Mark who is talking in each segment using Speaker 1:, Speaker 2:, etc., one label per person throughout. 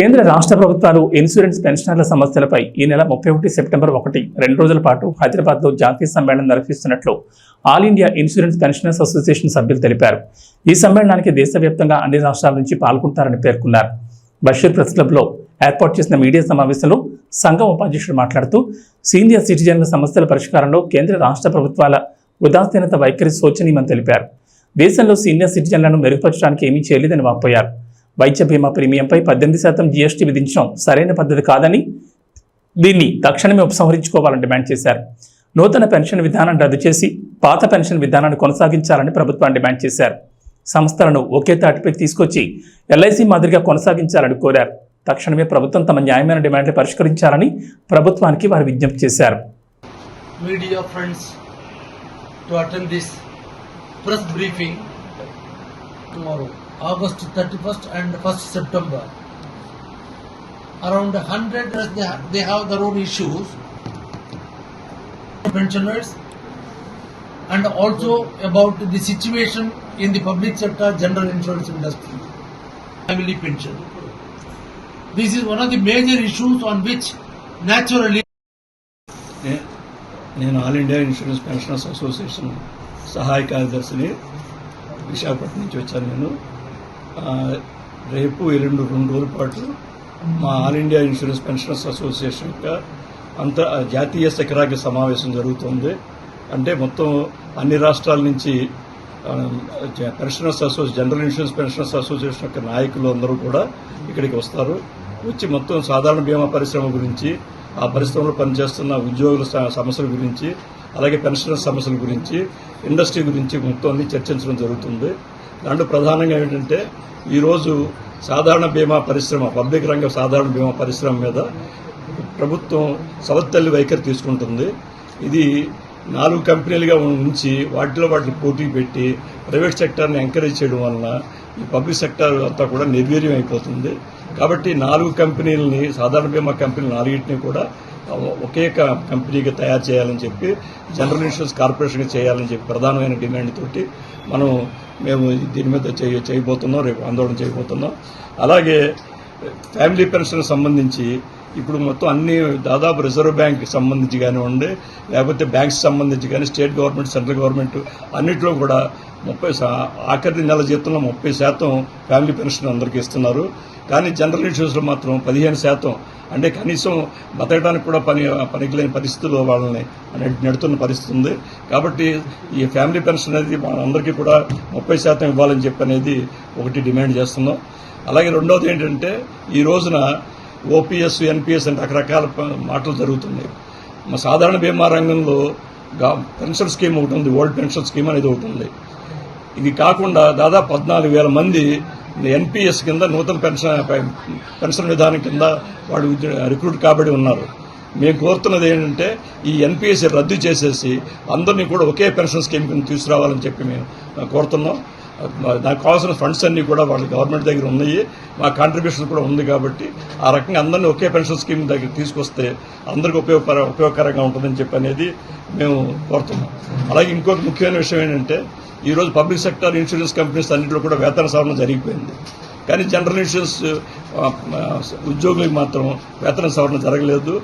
Speaker 1: కేంద్ర రాష్ట్ర ప్రభుత్వాలు ఇన్సూరెన్స్ పెన్షనర్ల సమస్యలపై ఈ నెల ముప్పై ఒకటి సెప్టెంబర్ ఒకటి రెండు రోజుల పాటు హైదరాబాద్లో జాతీయ సమ్మేళనం నిర్వహిస్తున్నట్లు all India insurance pensioners association సభ్యులు తెలిపారు. ఈ సమ్మేళనానికి దేశవ్యాప్తంగా అన్ని రాష్ట్రాల నుంచి పాల్గొంటారని పేర్కొన్నారు. బషీర్ ప్రెస్ క్లబ్లో ఏర్పాటు చేసిన మీడియా సమావేశంలో సంఘం ఉపాధ్యక్షుడు మాట్లాడుతూ సీనియర్ సిటిజన్ల సమస్యల పరిష్కారంలో కేంద్ర రాష్ట్ర ప్రభుత్వాల ఉదాసీనత వైఖరి శోచనీయమని తెలిపారు. దేశంలో సీనియర్ సిటిజన్లను మెరుగుపరచడానికి ఏమీ చేయలేదని వాపోయారు. వైద్య బీమా ప్రీమియంపై పద్దెనిమిది శాతం జీఎస్టీ విధించడం సరైన పద్ధతి కాదని దీన్ని తక్షణమే ఉపసంహరించుకోవాలని డిమాండ్ చేశారు. నూతన పెన్షన్ విధానాన్ని రద్దు చేసి పాత పెన్షన్ విధానాన్ని కొనసాగించాలని ప్రభుత్వాన్ని డిమాండ్ చేశారు. సంస్థలను ఒకే తాటిపై తీసుకొచ్చి ఎల్ఐసి మాదిరిగా కొనసాగించాలని కోరారు. తక్షణమే ప్రభుత్వం తమ న్యాయమైన డిమాండ్లు పరిష్కరించాలని ప్రభుత్వానికి వారు విజ్ఞప్తి చేశారు.
Speaker 2: Media friends to attend this press briefing tomorrow August 31st and 1st September. Around 100 they have, they have their own issues, pensioners, and also about the situation in the public sector general insurance industry, family pension. This is one of the major issues on which naturally
Speaker 3: నేను all India insurance pensioners association సహాయ కార్యదర్శిని విశాఖపట్నం నుంచి వచ్చాను నేను రేపు ఎల్లుండి రెండు రోజుల పాటు మా all India insurance pensioners association యొక్క అంత జాతీయ శిఖరాగ్ర సమావేశం జరుగుతుంది. అంటే మొత్తం అన్ని రాష్ట్రాల నుంచి pensioners association general insurance pensioners association యొక్క నాయకులు అందరూ కూడా ఇక్కడికి వస్తారు. వచ్చి మొత్తం సాధారణ బీమా పరిశ్రమ గురించి ఆ పరిశ్రమలో పనిచేస్తున్న ఉద్యోగుల సమస్యల గురించి అలాగే పెన్షనర్ సమస్యల గురించి ఇండస్ట్రీ గురించి మొత్తం అన్ని చర్చించడం జరుగుతుంది. దాంట్లో ప్రధానంగా ఏంటంటే ఈరోజు సాధారణ బీమా పరిశ్రమ పబ్లిక్ రంగ సాధారణ బీమా పరిశ్రమ మీద ప్రభుత్వం సవత్తల్లి వైఖరి తీసుకుంటుంది. ఇది నాలుగు కంపెనీలుగా ఉంచి వాటిలో వాటిని పోటీ పెట్టి ప్రైవేట్ సెక్టార్ని ఎంకరేజ్ చేయడం వలన ఈ పబ్లిక్ సెక్టార్ అంతా కూడా నిర్వీర్యం అయిపోతుంది. కాబట్టి నాలుగు కంపెనీలని సాధారణ బీమా కంపెనీలు నాలుగింటిని కూడా ఒకే క- కంపెనీగా తయారు చేయాలని చెప్పి జనరల్ ఇన్సూరెన్స్ కార్పొరేషన్గా చేయాలని చెప్పి ప్రధానమైన డిమాండ్ తోటి మనం మేము దీని మీద చేయ చేయబోతున్నాం రేపు ఆందోళన చేయబోతున్నాం. అలాగే ఫ్యామిలీ పెన్షన్ సంబంధించి ఇప్పుడు మొత్తం అన్ని దాదాపు రిజర్వ్ బ్యాంక్ సంబంధించి కానివ్వండి లేకపోతే బ్యాంక్స్ సంబంధించి కానీ స్టేట్ గవర్నమెంట్ సెంట్రల్ గవర్నమెంట్ అన్నిట్లో కూడా ముప్పై ఆఖరి నెల జీతంలో ముప్పై శాతం ఫ్యామిలీ పెన్షన్ అందరికీ ఇస్తున్నారు. కానీ జనరల్ ఇష్యూస్లో మాత్రం పదిహేను శాతం అంటే కనీసం బతకడానికి కూడా పని పనికిలేని పరిస్థితుల్లో వాళ్ళని నె- నెడుతున్న పరిస్థితి ఉంది. కాబట్టి ఈ ఫ్యామిలీ పెన్షన్ అనేది అందరికీ కూడా ముప్పై శాతం ఇవ్వాలని చెప్పి అనేది ఒకటి డిమాండ్ చేస్తున్నాం. అలాగే రెండవది ఏంటంటే ఈ రోజున ఓపీఎస్ ఎన్పిఎస్ అని రకరకాల మాటలు జరుగుతున్నాయి. మా సాధారణ బీమా రంగంలో పెన్షన్ స్కీమ్ ఒకటి ఉంది ఓల్డ్ పెన్షన్ స్కీమ్ అనేది ఒకటి ఉంది. ఇది కాకుండా దాదాపు పద్నాలుగు వేల మంది ఎన్పిఎస్ కింద నూతన పెన్షన్ పెన్షన్ విధానం కింద వాళ్ళు రిక్రూట్ కాబడి ఉన్నారు. మేము కోరుతున్నది ఏంటంటే ఈ ఎన్పిఎస్ రద్దు చేసేసి అందరినీ కూడా ఒకే పెన్షన్ స్కీమ్ కింద తీసుకురావాలని చెప్పి మేము కోరుతున్నాం. నాకు దానికి కావాల్సిన ఫండ్స్ అన్నీ కూడా వాళ్ళ గవర్నమెంట్ దగ్గర ఉన్నాయి. మా కాంట్రిబ్యూషన్ కూడా ఉంది కాబట్టి ఆ రకంగా అందరినీ ఒకే పెన్షన్ స్కీమ్ దగ్గర తీసుకొస్తే అందరికీ ఉపయోగకర ఉపయోగకరంగా ఉంటుందని చెప్పి అనేది మేము కోరుతున్నాం. అలాగే ఇంకొక ముఖ్యమైన విషయం ఏంటంటే ఈరోజు పబ్లిక్ సెక్టర్ ఇన్సూరెన్స్ కంపెనీస్ అన్నింటిలో కూడా వేతన సవరణ జరిగిపోయింది. కానీ జనరల్ ఇన్సూరెన్స్ ఉద్యోగులకు మాత్రం వేతన సవరణ జరగలేదు.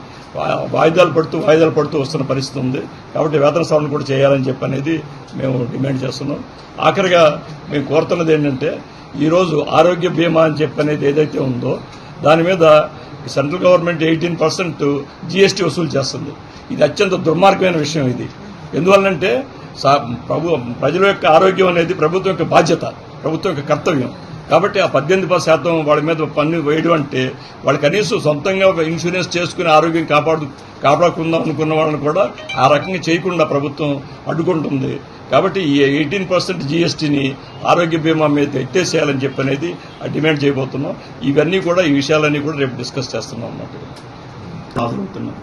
Speaker 3: వాయిదాలు పడుతూ వాయిదాలు పడుతూ వస్తున్న పరిస్థితి ఉంది. కాబట్టి వేతన సవరణ కూడా చేయాలని చెప్పి అనేది మేము డిమాండ్ చేస్తున్నాం. ఆఖరిగా మేము కోరుతున్నది ఏంటంటే ఈరోజు ఆరోగ్య బీమా అని చెప్పి అనేది ఏదైతే ఉందో దాని మీద central government eighteen percent GST వసూలు చేస్తుంది. ఇది అత్యంత దుర్మార్గమైన విషయం ఇది. ఎందువల్లంటే సా- ప్రభు ప్రజల యొక్క ఆరోగ్యం అనేది ప్రభుత్వం యొక్క బాధ్యత ప్రభుత్వం యొక్క కర్తవ్యం. కాబట్టి ఆ పద్దెనిమిది శాతం వాళ్ళ మీద పన్ను వేయడం అంటే వాళ్ళు కనీసం సొంతంగా ఒక ఇన్సూరెన్స్ చేసుకుని ఆరోగ్యం కాపాడు కాపాడుకుందాం అనుకున్న వాళ్ళని కూడా ఆ రకంగా చేయకుండా ప్రభుత్వం అడ్డుకుంటుంది. కాబట్టి ఈ ఎయిటీన్ పర్సెంట్ జీఎస్టీని ఆరోగ్య బీమా మీద ఎత్తేసేయాలని చెప్పి అనేది డిమాండ్ చేయబోతున్నాం. ఇవన్నీ కూడా ఈ విషయాలన్నీ కూడా రేపు డిస్కస్ చేస్తున్నాం అన్నట్టు హాజరవుతున్నాం